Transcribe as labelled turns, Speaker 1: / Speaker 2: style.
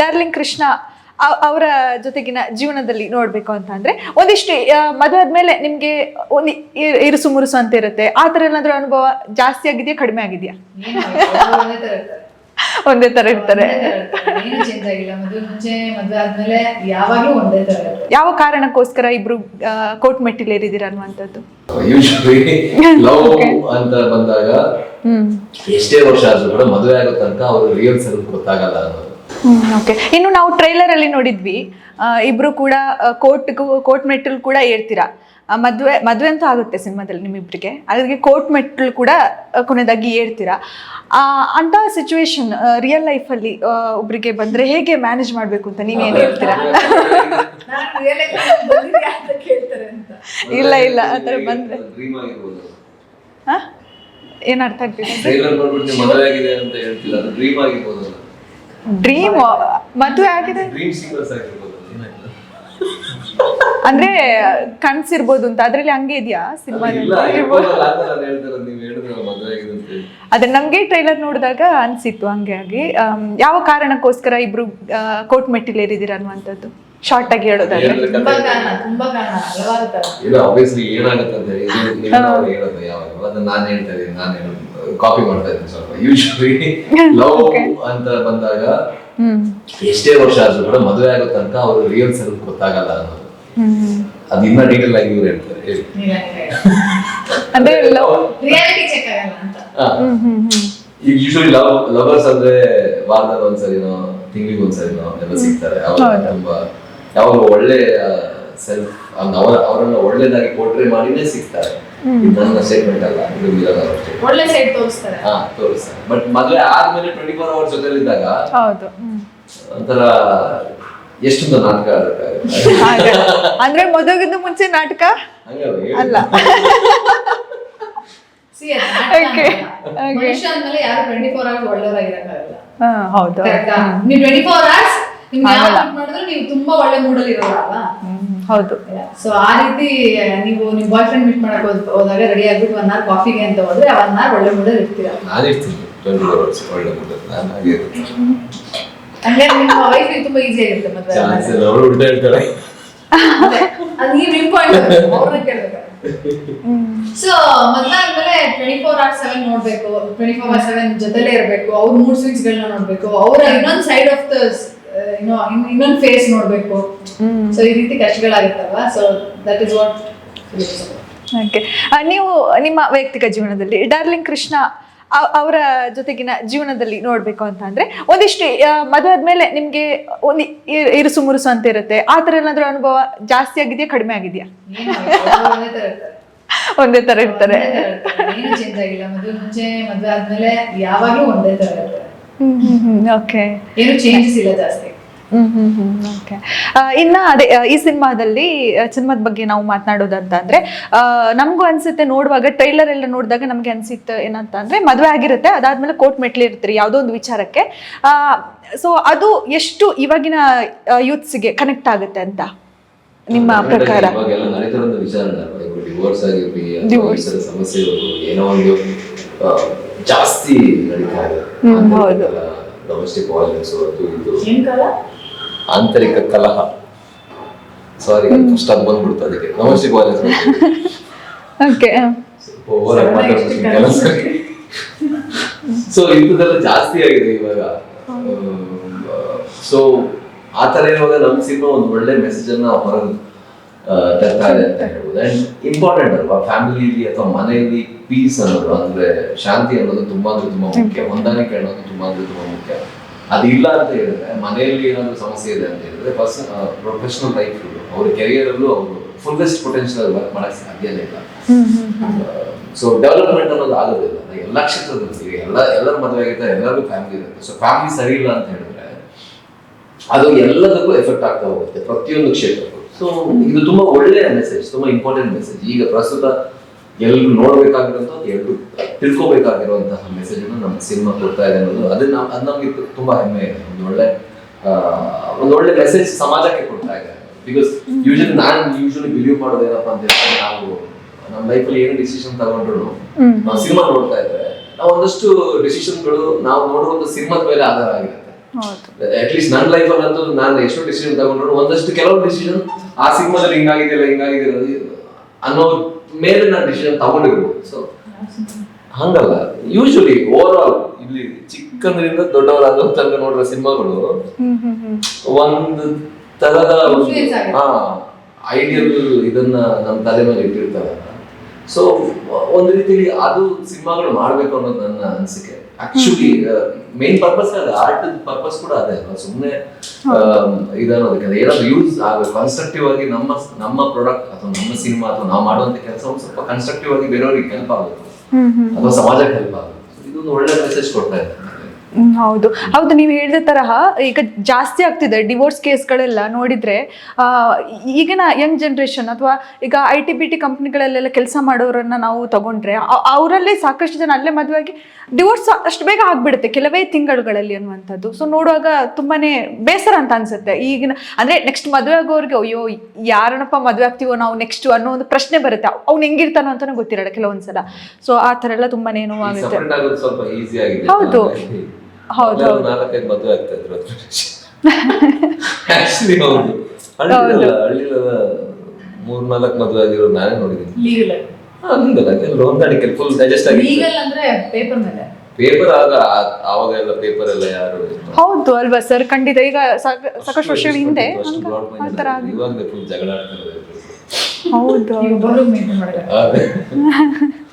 Speaker 1: Darling Krishna ಅವ್- ಅವರ ಜೊತೆಗಿನ ಜೀವನದಲ್ಲಿ ನೋಡ್ಬೇಕು ಅಂತ ಅಂದ್ರೆ ಒಂದಿಷ್ಟು ಮದುವಾದ ಮದುವೆ ಆದ್ಮೇಲೆ ನಿಮ್ಗೆ ಒಂದು ಇರುಸು ಮುರುಸು ಅಂತ ಇರುತ್ತೆ. ಆ ತರ ಏನಾದ್ರೂ ಅನುಭವ ಜಾಸ್ತಿ ಆಗಿದೆಯಾ ಕಡಿಮೆ ಆಗಿದೆಯಾ?
Speaker 2: ಒಂದೇ ತರ ಇರ್ತಾರೆ.
Speaker 1: ಒಂದೇ ತರ ಇರ್ತಾರೆ.
Speaker 2: ಒಂದೇ ತರ ಇರ್ತಾರೆ. ಏನು ಚೇಂಜ್ ಆಗಿಲ್ಲ. ಮದುವೆ ಮುಂಚೆ ಮದುವೆ ಆದ್ಮೇಲೆ ಯಾವಾಗ್ಲೂ ಒಂದೇ ತರ ಇರ್ತಾರೆ
Speaker 1: ಯಾವ ಕಾರಣಕ್ಕೋಸ್ಕರ ಇಬ್ರು ಅನ್ನುವಂಥದ್ದು?
Speaker 3: ಯೂಶಲಿ ಲವ್ ಅಂತ ಬಂದಾಗ
Speaker 1: ಹ್ಮ್.
Speaker 3: ಎಷ್ಟೇ ವರ್ಷ ಆದ್ರೂ ಕೂಡ ಮದುವೆ ಆಗೋ ತನಕ ಅವರು ರಿಯಲ್ ಸೆಲ್ಫ್ ಗೊತ್ತಾಗಲ್ಲ ಅನ್ನೋದು.
Speaker 1: ಓಕೆ ಇನ್ನು ನಾವು ಟ್ರೈಲರ್ ಅಲ್ಲಿ ನೋಡಿದ್ವಿ. ಇಬ್ರು ಕೂಡ ಕೋರ್ಟ್ ಕೋರ್ಟ್ ಮೆಟ್ಟಲು ಕೂಡ ಏರ್ತೀರಾ? ಮದುವೆ ಮದುವೆ ಅಂತೂ ಆಗುತ್ತೆ ಸಿನಿಮಾದಲ್ಲಿ ನಿಮ್ಮಿಬ್ಬರಿಗೆ ಅದ್ರಿಗೆ ಕೋರ್ಟ್ ಮೆಟ್ಟಲು ಕೂಡ ಕೊನೆಯದಾಗಿ ಏರ್ತೀರಾ? ಅಂತ ಸಿಚುವೇಶನ್ ರಿಯಲ್ ಲೈಫಲ್ಲಿ ಒಬ್ರಿಗೆ ಬಂದ್ರೆ ಹೇಗೆ ಮ್ಯಾನೇಜ್ ಮಾಡ್ಬೇಕು ಅಂತ ನೀವೇನ್ ಹೇಳ್ತೀರಾ? ಇಲ್ಲ ಇಲ್ಲ, ಆ ಥರ ಬಂದ್ರೆ. ಏನ್ ಅರ್ಥ ಆಗ್ತಿದೆ
Speaker 3: ಡ್ರೀಮ್
Speaker 1: ಮದುವೆ ಆಗಿದೆ? ಅಂದ್ರೆ ಕನ್ಸಿರ್ಬೋದು ಅಂತ ಅದ್ರಲ್ಲಿ ಹಂಗೆ ಇದೆಯಾ ಸಿನಿಮಾ
Speaker 3: ಅದು
Speaker 1: ನಮ್ಗೆ ಟ್ರೈಲರ್ ನೋಡಿದಾಗ ಅನ್ಸಿತ್ತು ಹಂಗೆ ಆಗಿ ಯಾವ ಕಾರಣಕ್ಕೋಸ್ಕರ ಇಬ್ರು ಕೋರ್ಟ್ ಮೆಟ್ಟಿಲೇರಿದ್ದೀರ ಅನ್ನುವಂಥದ್ದು ಶಾರ್ಟ್ ಆಗಿ ಹೇಳೋದಾದ್ರೆ.
Speaker 3: ಏನಾಗುತ್ತೆ ಅಂತ ಹೇಳಿ ನೀವು ಹೇಳೋದು ಯಾವಾಗ? ನಾನು ಹೇಳ್ತಾ ಇದ್ದೀನಿ ನಾನು ಹೇಳೋದು. ಕಾಪಿ ಮಾಡ್ತಾ ಇದ್ದೀನಿ ಸ್ವಲ್ಪ. ಯೂಶಲಿ ಲವ್ ಅಂತ ಬಂದಾಗ ಎಷ್ಟೇ ವರ್ಷ ಆದ್ರೂ ಕೂಡ ಮದುವೆ ಆಗೋ ತನಕ ಅವ್ರ ರಿಯಲ್ ಸೆಲ್ಫ್ ಗೊತ್ತಾಗಲ್ಲ ಅನ್ನೋದು. ಅದು ಇನ್ನ ಡೀಟೇಲ್ ಆಗಿ ಇವ್ರು ಹೇಳ್ತಾರೆ. ಹೇಳಿ.
Speaker 1: ಅಂದ್ರೆ ಲವ್
Speaker 2: ರಿಯಾಲಿಟಿ ಚೆಕ್ ಅಂತ.
Speaker 1: ಹ್ಮ್ ಹ್ಮ್ ಹ್ಮ್.
Speaker 3: ಈಗ ಯೂಶಲಿ ಲವ್ ಲವರ್ಸ್ ಅಂದ್ರೆ ವಾರದಲ್ಲಿ ಒಂದ್ಸರಿನೋ ತಿಂಗಳಿಗೆ ಒಂದ್ಸರಿನೋ ಎಲ್ಲ ಸಿಗ್ತಾರೆ. ಅವಾಗ ತುಂಬಾ ಯಾವಾಗ ಒಳ್ಳೆ ಸೆಲ್ಫ್ ಅವರ ಅವರನ್ನ ಒಳ್ಳೇದಾಗಿ ಪೋರ್ಟ್ರೇ ಮಾಡಿನೇ ಸಿಗ್ತಾರೆ. ನನ್ನ ಸ್ಟೇಟ್ಮೆಂಟ್ ಅಲ್ಲ ಇದು ಮಿಲನ್ ಅವ್ರ.
Speaker 2: ಒಳ್ಳೆ ಸೈಡ್ ತೋರಿಸ್ತಾರೆ.
Speaker 3: ಹಾ ತೋರಿಸ್ತಾರೆ. ಬಟ್ ಮದುವೆ ಆದ್ಮೇಲೆ ಟ್ವೆಂಟಿ ಫೋರ್ ಅವರ್ಸ್ ಜೊತೆಲಿದ್ದಾಗ
Speaker 1: ಹೌದು.
Speaker 3: ಒಂಥರ ಎಷ್ಟೊಂದು ನಾಟಕ ಆಡಕ್ಕಾಗುತ್ತೆ
Speaker 1: ಅಂದ್ರೆ ಮದುವೆಗಿಂತ ಮುಂಚೆ ನಾಟಕ. ಅಲ್ಲ.
Speaker 2: ಮನುಷ್ಯ ಅಂದ್ಮೇಲೆ ಯಾರು ಟ್ವೆಂಟಿ ಫೋರ್ ಅವರ್ಸ್ ಒಳ್ಳೆಯವರಾಗಿರಕ್ಕಾಗಲ್ಲ
Speaker 1: ಹಾ, ಹೌದು.
Speaker 2: ನೀವು ಟ್ವೆಂಟಿ ಫೋರ್ ಅವರ್ಸ್ ನಿಮ್ಗೆ ಯಾವ. ಮಾಡಿದ್ರು ನೀವು ತುಂಬಾ ಒಳ್ಳೆ ಮೂಡಲ್ಲಿ ಇರೋಲ್ಲ
Speaker 1: ಹೌದು.
Speaker 2: ಸೊ ಆ ರೀತಿ ನೀವು ನಿಮ್ ಬಾಯ್ ಫ್ರೆಂಡ್ ಮೀಟ್ ಮಾಡಕ್ ಹೋದ್- ಹೋದಾಗ ರೆಡಿ ಆಗ್ಬಿಟ್ಟು ಒನ್ ಅವರ್ ಕಾಫಿಗೆ ಅಂತ ಹೋದ್ರೆ ಒನ್ ಅವರ್ ಒಳ್ಳೆ ಮೂಡಲ್ಲಿ ಇರ್ತೀರಾ?
Speaker 3: ನಾನು ಇರ್ತೀನಿ. ಅವರ್ಸ್ ಒಳ್ಳೆ ನಾನು ಹಾಗೆ ಇರ್ತೀನಿ
Speaker 2: ಹಂಗೆ ನಿಮ್ಮ ವೈಫ್ ತುಂಬಾ ಈಸಿ ಆಗಿರುತ್ತೆ ಮದ್ವೆ
Speaker 3: ಚಾನ್ಸ್. ಇಲ್ಲ ಅವರು ಉಲ್ಟಾ ಹೇಳ್ತಾರೆ.
Speaker 2: ಅದೇ, ಅದು ನೀವು ಇಂಪಾರ್ಟೆಂಟ್ ಅವ್ರನ್ನ ಕೇಳ್ಬೇಕು. ಸೊ ಮದ್ವೆ ಆದ್ಮೇಲೆ ಟ್ವೆಂಟಿ ಫೋರ್ ಅವರ್ ಸೆವೆನ್ ನೋಡ್ಬೇಕು. ಟ್ವೆಂಟಿ ಫೋರ್ ಅವರ್ ಸೆವೆನ್ ಜೊತೆಲೇ ಇರಬೇಕು. ಅವ್ರ ಮೂಡ್ ಸ್ವಿಂಗ್ಸ್ ಗಳನ್ನ ನೋಡ್ಬೇಕು. ಅವರ ಇನ್ನೊಂದ್ ಸೈಡ್ ಆಫ್ ದ ಏನೋ ಇನ್ನೊಂದು ಫೇಸ್ ನೋಡಬೇಕು. ಸೊ ಈ ರೀತಿ ಕಷ್ಟಗಳಾಗುತ್ತಲ್ವಾ so that is what
Speaker 1: okay ನೀವು ನಿಮ್ಮ ವೈಯಕ್ತಿಕ ಜೀವನದಲ್ಲಿ ಡಾರ್ಲಿಂಗ್ ಕೃಷ್ಣ ಅವರ ಜೊತೆಗಿನ ಜೀವನದಲ್ಲಿ ನೋಡ್ಬೇಕು ಅಂತ ಅಂದ್ರೆ ಒಂದಿಷ್ಟು ಮದುವಾದ್ಮೇಲೆ ಮದುವೆ ಆದ್ಮೇಲೆ ನಿಮ್ಗೆ ಒಂದು ಇರುಸು ಮುರುಸು ಅಂತ ಇರುತ್ತೆ. ಆ ತರ ಏನಾದ್ರೂ ಅನುಭವ ಜಾಸ್ತಿ ಆಗಿದೆಯಾ ಕಡಿಮೆ ಆಗಿದೆಯಾ?
Speaker 2: ಒಂದೇ ತರ ಇರ್ತಾರೆ. ಮುಂಚೆ ಮದುವೆ ಆದ್ಮೇಲೆ ಯಾವಾಗ್ಲೂ ಒಂದೇ ತರ ಇರ್ತಾರೆ
Speaker 1: ಓಕೆ
Speaker 2: ಏನು ಚೇಂಜಸ್ ಇಲ್ಲ ಜಾಸ್ತಿ.
Speaker 1: ಹ್ಮ್ ಹ್ಮ್ ಹ್ಮ್ ಓಕೆ ಇನ್ನ ಅದೇ ಈ ಸಿನಿಮಾದಲ್ಲಿ ಸಿನಿಮಾದ ಬಗ್ಗೆ ನಾವು ಮಾತನಾಡೋದಂತ ಅಂದ್ರೆ ಆ, ನಮಗೂ ಅನ್ಸುತ್ತೆ ನೋಡುವಾಗ ಟ್ರೈಲರ್ ಎಲ್ಲ ನೋಡಿದಾಗ ನಮ್ಗೆ ಅನ್ಸಿತ್ತು ಏನಂತ ಅಂದ್ರೆ ಮದುವೆ ಆಗಿರುತ್ತೆ ಅದಾದ್ಮೇಲೆ ಕೋರ್ಟ್ ಮೆಟ್ಲಿರ್ತೀರಿ ಯಾವುದೋ ಒಂದು ವಿಚಾರಕ್ಕೆ. ಸೊ ಅದು ಎಷ್ಟು ಇವಾಗಿನ ಯೂತ್ಸ್ಗೆ ಕನೆಕ್ಟ್ ಆಗುತ್ತೆ ಅಂತ ನಿಮ್ಮ ಪ್ರಕಾರ?
Speaker 3: ಥರ ಏನೋ ಒಂದು ಜಾಸ್ತಿ ನಡೀತಾ ಇದೆ. ಡೊಮೆಸ್ಟಿಕ್ ವಾಯ್ಲೆನ್ಸ್ ಅದು ಇದು.
Speaker 2: ಏನ್ ಕಾಲ?
Speaker 3: ಆಂತರಿಕ ಕಲಹ. ಸಾರಿ ಫಸ್ಟ್ ಅದು ಬಂದ್ಬಿಡ್ತು ಅದಕ್ಕೆ. ಡೊಮೆಸ್ಟಿಕ್ ವಾಯ್ಲೆನ್ಸ್
Speaker 1: ಓಕೆ
Speaker 3: ಓವರ್ ಆಗಿ ಮಾತಾಡ್ತೀನಿ ಕೆಲಸ ಸೊ ಇಂಥದ್ದೆಲ್ಲ ಜಾಸ್ತಿ ಆಗಿದೆ ಇವಾಗ. ಸೊ ಆ ತರ ಇರುವಾಗ ನಮ್ಮ ಸಿನಿಮಾ ಒಂದು ಒಳ್ಳೆ ಮೆಸೇಜ್ ಅನ್ನ ಹೊರಗೆ ತರ್ತಾ ಇದೆ ಅಂತ ಹೇಳ್ಬೋದು. ಅಂಡ್ ಇಂಪಾರ್ಟೆಂಟ್ ಅಲ್ವಾ? ಫ್ಯಾಮಿಲಿಲಿ ಅಥವಾ ಮನೆಯಲ್ಲಿ ಪೀಸ್ ಅನ್ನೋದು ಅಂದ್ರೆ ಶಾಂತಿ ಅನ್ನೋದು ತುಂಬಾ ಅಂದ್ರೆ ತುಂಬಾ ಮುಖ್ಯ. ಹೊಂದಾಣಿಕೆ ಅನ್ನೋದು ತುಂಬಾ ಅಂದ್ರೆ ತುಂಬಾ ಮುಖ್ಯ. ಅದಿಲ್ಲ ಅಂತ ಹೇಳಿದ್ರೆ ಮನೆಯಲ್ಲಿ ಏನಾದ್ರು ಸಮಸ್ಯೆ ಇದೆ ಅಂತ ಹೇಳಿದ್ರೆ ಪರ್ಸನ್ ಪ್ರೊಫೆಷನಲ್ ಲೈಫ್ ಅವ್ರ ಕೆರಿಯರ್ ಅಲ್ಲೂ ಅವರು ಫುಲ್ಲೆಸ್ಟ್ ಪೊಟೆನ್ಶಿಯಲ್ ವರ್ಕ್ ಮಾಡಕ್ ಸಾಧ್ಯನೇ ಇಲ್ಲ. ಸೊ ಡೆವಲಪ್ಮೆಂಟ್ ಅನ್ನೋದು ಆಗೋದಿಲ್ಲ ಎಲ್ಲ ಕ್ಷೇತ್ರದಲ್ಲಿ ಎಲ್ಲ ಎಲ್ಲರ ಮದುವೆ ಆಗಿರ್ತಾರೆ ಎಲ್ಲರಿಗೂ ಫ್ಯಾಮಿಲಿ ಇರುತ್ತೆ. ಸೊ ಫ್ಯಾಮಿಲಿ ಸರಿ ಇಲ್ಲ ಅಂತ ಹೇಳಿದ್ರೆ ಅದು ಎಲ್ಲದಕ್ಕೂ ಎಫೆಕ್ಟ್ ಆಗ್ತಾ ಹೋಗುತ್ತೆ ಪ್ರತಿಯೊಂದು ಕ್ಷೇತ್ರಕ್ಕೂ. ಸೊ ಇದು ತುಂಬಾ ಒಳ್ಳೆಯ ಮೆಸೇಜ್ ತುಂಬಾ ಇಂಪಾರ್ಟೆಂಟ್ ಮೆಸೇಜ್ ಈಗ ಪ್ರಸ್ತುತ ಎಲ್ಲರೂ ನೋಡ್ಬೇಕಾಗಿರುವಂತಹ ಎಲ್ರು ತಿಳ್ಕೊಬೇಕಾಗಿರುವಂತಹ ಮೆಸೇಜ್ ಅನ್ನು ನಮ್ಮ ಸಿನಿಮಾ ಕೊಡ್ತಾ ಇದೆ ಅನ್ನೋದು. ಅದನ್ನ ಅದು ನಮ್ಗೆ ತುಂಬಾ ಹೆಮ್ಮೆ ಇದೆ. ಒಂದು ಒಳ್ಳೆ ಒಂದು ಒಳ್ಳೆ ಮೆಸೇಜ್ ಸಮಾಜಕ್ಕೆ ಕೊಡ್ತಾ ಇದೆ. ಬಿಕಾಸ್ ಯೂಶಲಿ ನಾನು ಯೂಶಲಿ ಬಿಲೀವ್ ಮಾಡೋದು ಏನಪ್ಪಾ ಅಂತ ಹೇಳಿದ್ರೆ ನಾವು ನಮ್ಮ ಲೈಫಲ್ಲಿ ಏನು ಡಿಸಿಷನ್ ತಗೊಂಡ್ರು ನಾವು ಸಿನಿಮಾ ನೋಡ್ತಾ ಇದ್ರೆ ನಾವು ಒಂದಷ್ಟು ಡಿಸಿಷನ್ಗಳು ನಾವು ಒಂದು ಸಿನಿಮಾದ ಮೇಲೆ ಆಧಾರ ಆಗಿರುತ್ತೆ. ಅಟ್ಲೀಸ್ಟ್ ನನ್ನ ಲೈಫ್ ಅಂತೂ ನಾನು ಎಷ್ಟೋ ಡಿಸಿಷನ್ ತಗೊಂಡ್ರು ಒಂದಷ್ಟು ಕೆಲವು ಡಿಸಿಷನ್ ಆ ಸಿನಿಮಾದಲ್ಲಿ ಹಿಂಗಾಗಿದೆಯಲ್ಲ ಹಿಂಗಾಗಿದೆಯಲ್ಲ ಅನ್ನೋ ಮೇಲೆ ನಾನು ಡಿಸಿಷನ್ ತಗೊಂಡಿರ್ಬೋದು. ಸೊ ಹಂಗಲ್ಲ. ಯೂಶಲಿ ಓವರ್ ಆಲ್ ಇಲ್ಲಿ ಚಿಕ್ಕಂದ್ರಿಂದ ದೊಡ್ಡವರಾದ ತನಕ ನೋಡಿರೋ ಸಿನಿಮಾಗಳು ಒಂದು ತರದ. ಹಾ ಐಡಿಯಲ್ ಇದನ್ನ ನಮ್ಮ ತಲೆ ಮೇಲೆ ಇಟ್ಟಿರ್ತಾರೆ. ಸೊ ಒಂದು ರೀತಿಯಲ್ಲಿ ಅದು ಸಿನಿಮಾಗಳು ಮಾಡ್ಬೇಕು ಅನ್ನೋದು ನನ್ನ ಅನಿಸಿಕೆ. ಆಕ್ಚುಲಿ ಮೇನ್ ಪರ್ಪಸ್ ಅದ ಆರ್ಟ್ ಪರ್ಪಸ್ ಕೂಡ ಅದೇ ಅಲ್ವಾ? ಸುಮ್ಮನೆ ಇದನ್ನೋದಕ್ಕೆ ಏನಾದ್ರು ಯೂಸ್ ಆಗಬೇಕು. ಕನ್ಸ್ಟ್ರಕ್ಟಿವ್ ಆಗಿ ನಮ್ಮ ನಮ್ಮ ಪ್ರಾಡಕ್ಟ್ ಅಥವಾ ನಮ್ಮ ಸಿನಿಮಾ ಅಥವಾ ನಾವು ಮಾಡುವಂತ ಕೆಲಸ ಒಂದು ಸ್ವಲ್ಪ ಕನ್ಸ್ಟ್ರಕ್ಟಿವ್ ಆಗಿ ಬೇರೆಯವ್ರಿಗೆ ಹೆಲ್ಪ್ ಆಗಬೇಕು. ಅಥವಾ ಸಮಾಜಕ್ಕೆ ಹೆಲ್ಪ್ ಆಗಬೇಕು. ಇದೊಂದು ಒಳ್ಳೆ ಮೆಸೇಜ್ ಕೊಡ್ತಾ ಇದೆ
Speaker 1: ಹ್ಮ್, ಹೌದು. ಹೌದು ನೀವು ಹೇಳಿದ ತರಹ ಈಗ ಜಾಸ್ತಿ ಆಗ್ತಿದೆ ಡಿವೋರ್ಸ್ ಕೇಸ್ಗಳೆಲ್ಲ ನೋಡಿದ್ರೆ ಈಗಿನ ಯಂಗ್ ಜನ್ರೇಷನ್ ಅಥವಾ ಈಗ ಐ ಟಿ ಬಿ ಟಿ ಕಂಪ್ನಿಗಳಲ್ಲೆಲ್ಲ ಕೆಲಸ ಮಾಡೋರನ್ನ ನಾವು ತಗೊಂಡ್ರೆ ಅವರಲ್ಲೇ ಸಾಕಷ್ಟು ಜನ ಅಲ್ಲೇ ಮದುವೆಯಾಗಿ ಡಿವೋರ್ಸ್ ಅಷ್ಟು ಬೇಗ ಆಗ್ಬಿಡುತ್ತೆ ಕೆಲವೇ ತಿಂಗಳುಗಳಲ್ಲಿ ಅನ್ನುವಂಥದ್ದು. ಸೊ ನೋಡುವಾಗ ತುಂಬಾನೇ ಬೇಸರ ಅಂತ ಅನ್ಸುತ್ತೆ. ಈಗಿನ ಅಂದ್ರೆ ನೆಕ್ಸ್ಟ್ ಮದುವೆ ಆಗೋರಿಗೆ ಅಯ್ಯೋ ಯಾರನ್ನಪ್ಪ ಮದುವೆ ಆಗ್ತೀವೋ ನಾವು ನೆಕ್ಸ್ಟ್ ಅನ್ನೋ ಒಂದು ಪ್ರಶ್ನೆ ಬರುತ್ತೆ. ಅವ್ನು ಹೆಂಗಿರ್ತಾನೋ ಅಂತಾನೂ ಗೊತ್ತಿರಲ್ಲ ಕೆಲವೊಂದ್ಸಲ. ಸೊ ಆ ಥರ ಎಲ್ಲ ತುಂಬಾನೇ ನೋವಾಗುತ್ತೆ ಹೌದು. ಹೌದು,
Speaker 3: ನಾಲ್ಕೈದು ಮದುವೆ ಆಗ್ತಾ ಇದ್ರು ಆಕ್ಚುಲಿ ಹೌದು. ಹಳ್ಳಿಲಲ್ಲ ಹಳ್ಳಿಲಲ್ಲ ಮೂರ್ ನಾಲ್ಕು ಮದುವೆ ಆಗಿರೋ ನಾನೇ ನೋಡಿದ್ದೀನಿ.
Speaker 2: ಲೀಗಲ್
Speaker 3: ಹಂಗಲ್ಲ ಎಲ್ಲ ಹೊಂದಾಣಿಕೆ ಫುಲ್ ಡೈಜೆಸ್ಟ್ ಆಗಿ
Speaker 2: ಲೀಗಲ್ ಅಂದ್ರೆ ಪೇಪರ್ ಮೇಲೆ.
Speaker 3: ಪೇಪರ್ ಆಗ ಆ- ಆವಾಗ ಎಲ್ಲ ಪೇಪರ್ ಎಲ್ಲ ಯಾರು
Speaker 1: ಹೌದು ಅಲ್ವಾ ಸರ್ ಖಂಡಿತ. ಈಗ ಸಾಕ- ಸಾಕಷ್ಟು ವರ್ಷಗಳ ಹಿಂದೆ
Speaker 3: ಆತರ ಫುಲ್ ಜಗಳ ಆಡ್ತಾರೆ
Speaker 1: ಹೌದು